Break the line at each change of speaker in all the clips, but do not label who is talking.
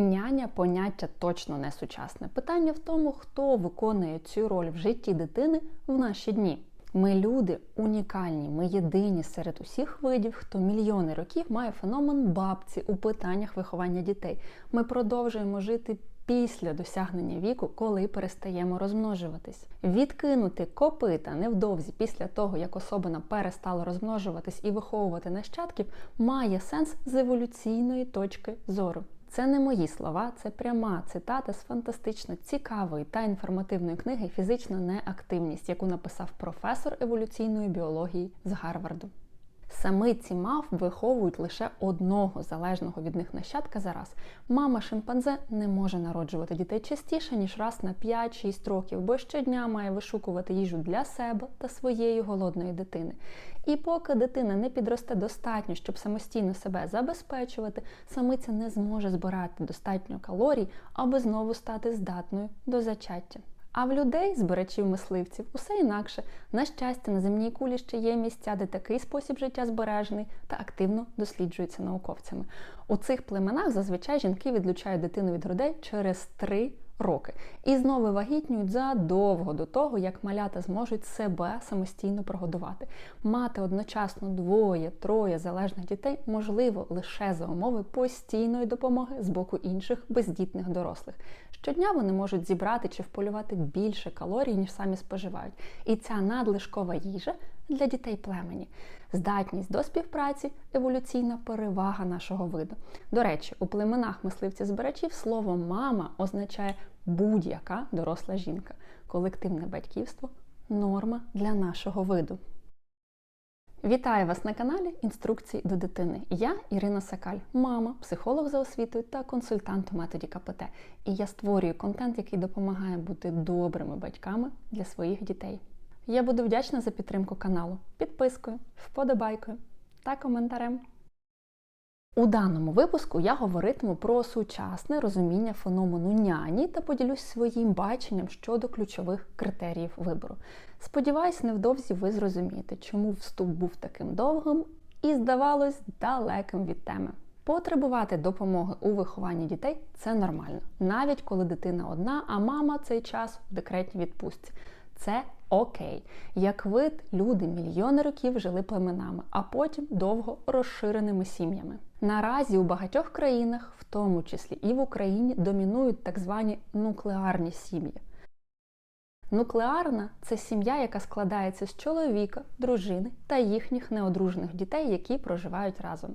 Няня поняття точно не сучасне. Питання в тому, хто виконує цю роль в житті дитини в наші дні. Ми люди унікальні, ми єдині серед усіх видів, хто мільйони років має феномен бабці у питаннях виховання дітей. Ми продовжуємо жити після досягнення віку, коли перестаємо розмножуватись. Відкинути копита невдовзі після того, як особина перестала розмножуватись і виховувати нащадків, має сенс з еволюційної точки зору. Це не мої слова, це пряма цитата з фантастично цікавої та інформативної книги Фізична неактивність, яку написав професор еволюційної біології з Гарварду. Самиці мав виховують лише одного залежного від них нащадка за раз. Мама шимпанзе не може народжувати дітей частіше, ніж раз на 5-6 років, бо щодня має вишукувати їжу для себе та своєї голодної дитини. І поки дитина не підросте достатньо, щоб самостійно себе забезпечувати, самиця не зможе збирати достатньо калорій, аби знову стати здатною до зачаття. А в людей, збирачів мисливців, усе інакше. На щастя, на земній кулі ще є місця, де такий спосіб життя збережений та активно досліджується науковцями. У цих племенах зазвичай жінки відлучають дитину від грудей через три роки і знову вагітнюють задовго до того, як малята зможуть себе самостійно прогодувати. Мати одночасно двоє-троє залежних дітей можливо лише за умови постійної допомоги з боку інших бездітних дорослих. Щодня вони можуть зібрати чи вполювати більше калорій, ніж самі споживають. І ця надлишкова їжа для дітей племені. Здатність до співпраці еволюційна перевага нашого виду. До речі, у племенах мисливців-збирачів слово мама означає будь-яка доросла жінка. Колективне батьківство норма для нашого виду. Вітаю вас на каналі Інструкції до дитини. Я Ірина Сакаль, мама, психолог за освітою та консультант у методі КПТ. І я створюю контент, який допомагає бути добрими батьками для своїх дітей. Я буду вдячна за підтримку каналу підпискою, вподобайкою та коментарем. У даному випуску я говоритиму про сучасне розуміння феномену няні та поділюсь своїм баченням щодо ключових критеріїв вибору. Сподіваюсь, невдовзі ви зрозумієте, чому вступ був таким довгим і, здавалось, далеким від теми. Потребувати допомоги у вихованні дітей це нормально, навіть коли дитина одна, а мама цей час в декретній відпустці. Це окей. Як вид, люди мільйони років жили племенами, а потім довго розширеними сім'ями. Наразі у багатьох країнах, в тому числі і в Україні, домінують так звані нуклеарні сім'ї. Нуклеарна це сім'я, яка складається з чоловіка, дружини та їхніх неодружених дітей, які проживають разом.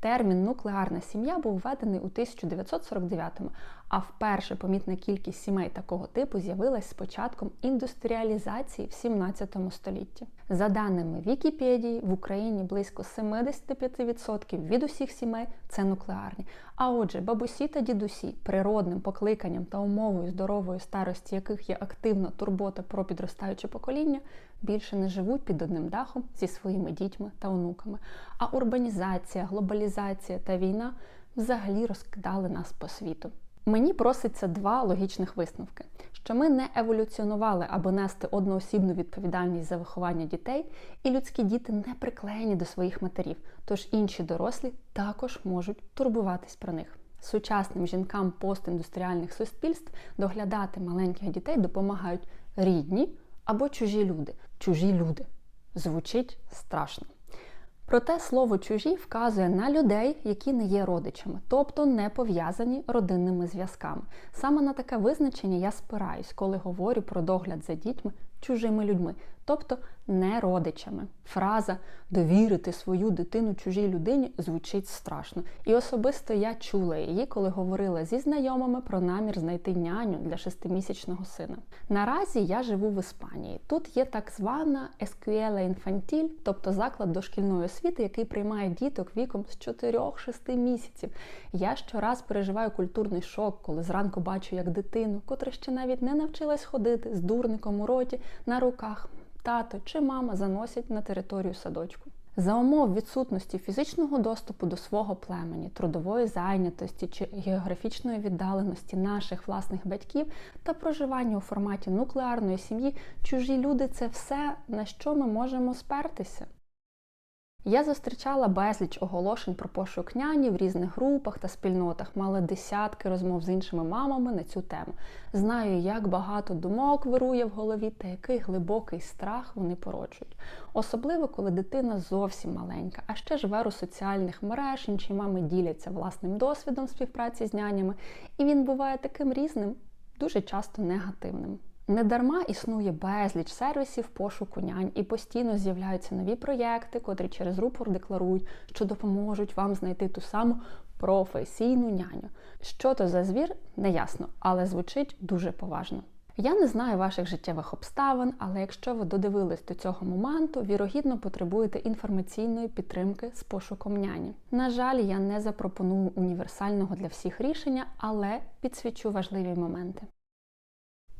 Термін нуклеарна сім'я був введений у 1949-му, а вперше помітна кількість сімей такого типу з'явилась з початком індустріалізації в 17 столітті. За даними Вікіпедії, в Україні близько 75% від усіх сімей це нуклеарні. А отже, бабусі та дідусі, природним покликанням та умовою здорової старості, яких є активна турбота про підростаюче покоління, більше не живуть під одним дахом зі своїми дітьми та онуками. А урбанізація, глобалізація та війна взагалі розкидали нас по світу. Мені проситься два логічних висновки: що ми не еволюціонували аби нести одноосібну відповідальність за виховання дітей, і людські діти не приклеєні до своїх матерів, тож інші дорослі також можуть турбуватись про них. Сучасним жінкам постіндустріальних суспільств доглядати маленьких дітей допомагають рідні або чужі люди. Чужі люди звучить страшно. Проте слово чужі вказує на людей, які не є родичами, тобто не пов'язані родинними зв'язками. Саме на таке визначення я спираюсь, коли говорю про догляд за дітьми чужими людьми, тобто не родичами. Фраза довірити свою дитину чужій людині звучить страшно. І особисто я чула її, коли говорила зі знайомими про намір знайти няню для шестимісячного сина. Наразі я живу в Іспанії. Тут є так звана Escuela Infantil, тобто заклад дошкільної освіти, який приймає діток віком з 4-6 місяців. Я щораз переживаю культурний шок, коли зранку бачу, як дитину, котра ще навіть не навчилась ходити з дурником у роті на руках тато чи мама заносять на територію садочку. За умов відсутності фізичного доступу до свого племені, трудової зайнятості чи географічної віддаленості наших власних батьків та проживання у форматі нуклеарної сім'ї, чужі люди це все, на що ми можемо спертися. Я зустрічала безліч оголошень про пошук няні в різних групах та спільнотах, мала десятки розмов з іншими мамами на цю тему. Знаю, як багато думок вирує в голові та який глибокий страх вони породжують. Особливо, коли дитина зовсім маленька, а ще живе у соціальних мереж, інші мами діляться власним досвідом співпраці з нянями, і він буває таким різним, дуже часто негативним. Недарма існує безліч сервісів пошуку нянь і постійно з'являються нові проєкти, котрі через рупор декларують, що допоможуть вам знайти ту саму професійну няню. Що то за звір, неясно, але звучить дуже поважно. Я не знаю ваших життєвих обставин, але якщо ви додивились до цього моменту, вірогідно потребуєте інформаційної підтримки з пошуком няні. На жаль, я не запропоную універсального для всіх рішення, але підсвічу важливі моменти.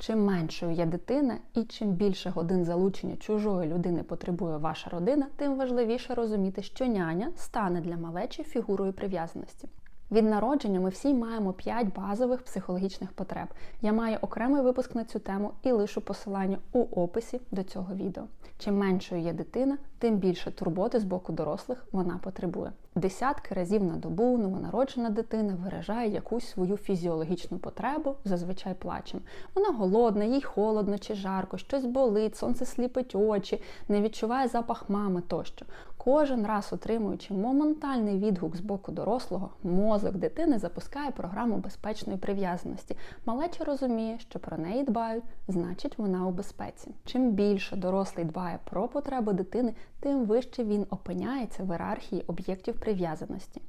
Чим меншою є дитина і чим більше годин залучення чужої людини потребує ваша родина, тим важливіше розуміти, що няня стане для малечі фігурою прив'язаності. Від народження ми всі маємо 5 базових психологічних потреб. Я маю окремий випуск на цю тему і лишу посилання у описі до цього відео. Чим меншою є дитина, тим більше турботи з боку дорослих вона потребує. Десятки разів на добу новонароджена дитина виражає якусь свою фізіологічну потребу, зазвичай плачем. Вона голодна, їй холодно чи жарко, щось болить, сонце сліпить очі, не відчуває запах мами тощо. Кожен раз отримуючи моментальний відгук з боку дорослого, мозок дитини запускає програму безпечної прив'язаності. Малеча розуміє, що про неї дбають, значить вона у безпеці. Чим більше дорослий дбає про потреби дитини, тим вище він опиняється в ієрархії об'єктів прив'язаності.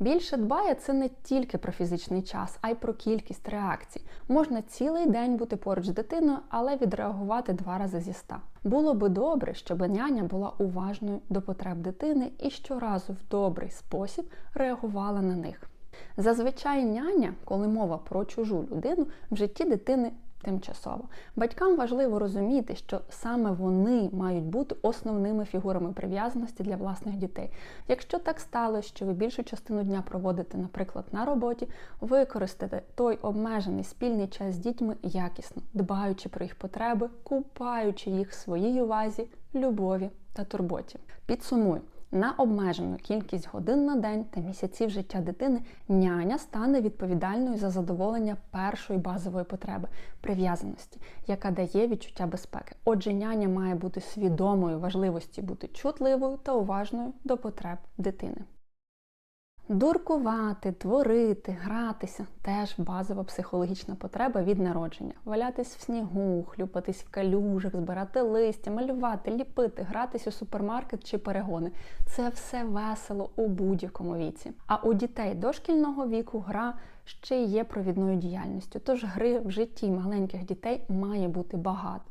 Більше дбає це не тільки про фізичний час, а й про кількість реакцій. Можна цілий день бути поруч з дитиною, але відреагувати два рази зі ста. Було би добре, щоб няня була уважною до потреб дитини і щоразу в добрий спосіб реагувала на них. Зазвичай няня, коли мова про чужу людину, в житті дитини тимчасово. Батькам важливо розуміти, що саме вони мають бути основними фігурами прив'язаності для власних дітей. Якщо так сталося, що ви більшу частину дня проводите, наприклад, на роботі, використайте той обмежений спільний час з дітьми якісно, дбаючи про їх потреби, купаючи їх в своїй увазі, любові та турботі. Підсумую. На обмежену кількість годин на день та місяців життя дитини няня стане відповідальною за задоволення першої базової потреби прив'язаності, яка дає відчуття безпеки. Отже, няня має бути свідомою важливості бути чутливою та уважною до потреб дитини. Дуркувати, творити, гратися теж базова психологічна потреба від народження. Валятись в снігу, хлюпатись в калюжах, збирати листя, малювати, ліпити, гратись у супермаркет чи перегони. Це все весело у будь-якому віці. А у дітей дошкільного віку гра ще є провідною діяльністю. Тож гри в житті маленьких дітей має бути багато.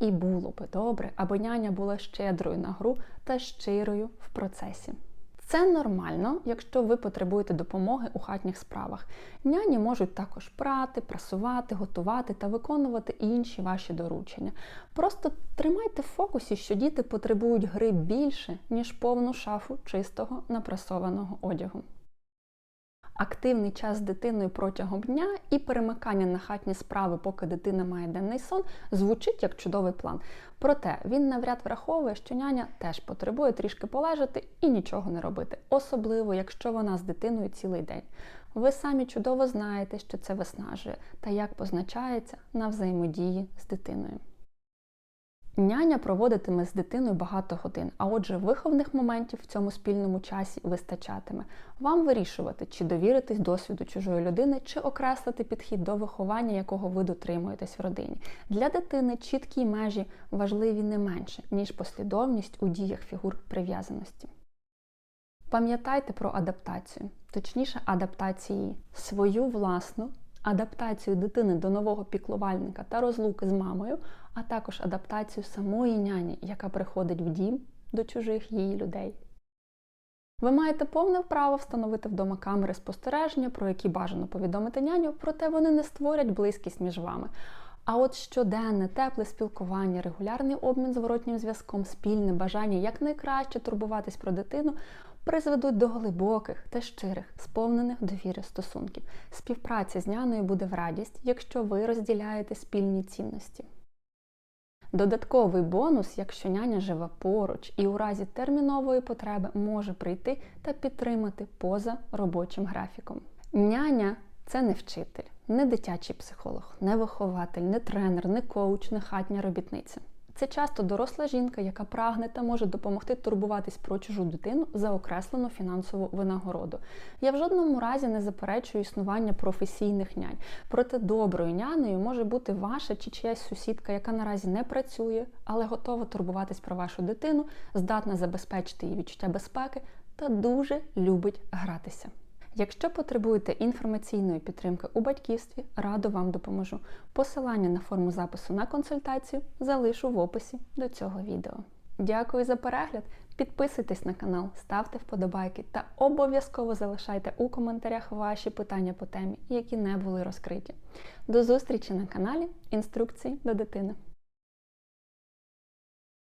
І було би добре, аби няня була щедрою на гру та щирою в процесі. Це нормально, якщо ви потребуєте допомоги у хатніх справах. Няні можуть також прати, прасувати, готувати та виконувати інші ваші доручення. Просто тримайте в фокусі, що діти потребують гри більше, ніж повну шафу чистого напрасованого одягу. Активний час з дитиною протягом дня і перемикання на хатні справи, поки дитина має денний сон, звучить як чудовий план. Проте він навряд враховує, що няня теж потребує трішки полежати і нічого не робити, особливо якщо вона з дитиною цілий день. Ви самі чудово знаєте, що це виснажує та як позначається на взаємодії з дитиною. Няня проводитиме з дитиною багато годин, а отже, виховних моментів в цьому спільному часі вистачатиме. Вам вирішувати, чи довіритись досвіду чужої людини, чи окреслити підхід до виховання, якого ви дотримуєтесь в родині. Для дитини чіткі межі важливі не менше, ніж послідовність у діях фігур прив'язаності. Пам'ятайте про адаптацію, точніше, адаптації свою власну адаптацію дитини до нового піклувальника та розлуки з мамою, а також адаптацію самої няні, яка приходить в дім до чужих її людей. Ви маєте повне право встановити вдома камери спостереження, про які бажано повідомити няню, проте вони не створять близькість між вами. А от щоденне, тепле спілкування, регулярний обмін зворотнім зв'язком, спільне бажання якнайкраще турбуватись про дитину призведуть до глибоких та щирих, сповнених довіри стосунків. Співпраця з няною буде в радість, якщо ви розділяєте спільні цінності. Додатковий бонус, якщо няня живе поруч і у разі термінової потреби може прийти та підтримати поза робочим графіком. Няня це не вчитель, не дитячий психолог, не вихователь, не тренер, не коуч, не хатня робітниця. Це часто доросла жінка, яка прагне та може допомогти турбуватись про чужу дитину за окреслену фінансову винагороду. Я в жодному разі не заперечую існування професійних нянь. Проте доброю нянею може бути ваша чи чиясь сусідка, яка наразі не працює, але готова турбуватись про вашу дитину, здатна забезпечити її відчуття безпеки та дуже любить гратися. Якщо потребуєте інформаційної підтримки у батьківстві, радо вам допоможу. Посилання на форму запису на консультацію залишу в описі до цього відео. Дякую за перегляд! Підписуйтесь на канал, ставте вподобайки та обов'язково залишайте у коментарях ваші питання по темі, які не були розкриті. До зустрічі на каналі Інструкції до дитини.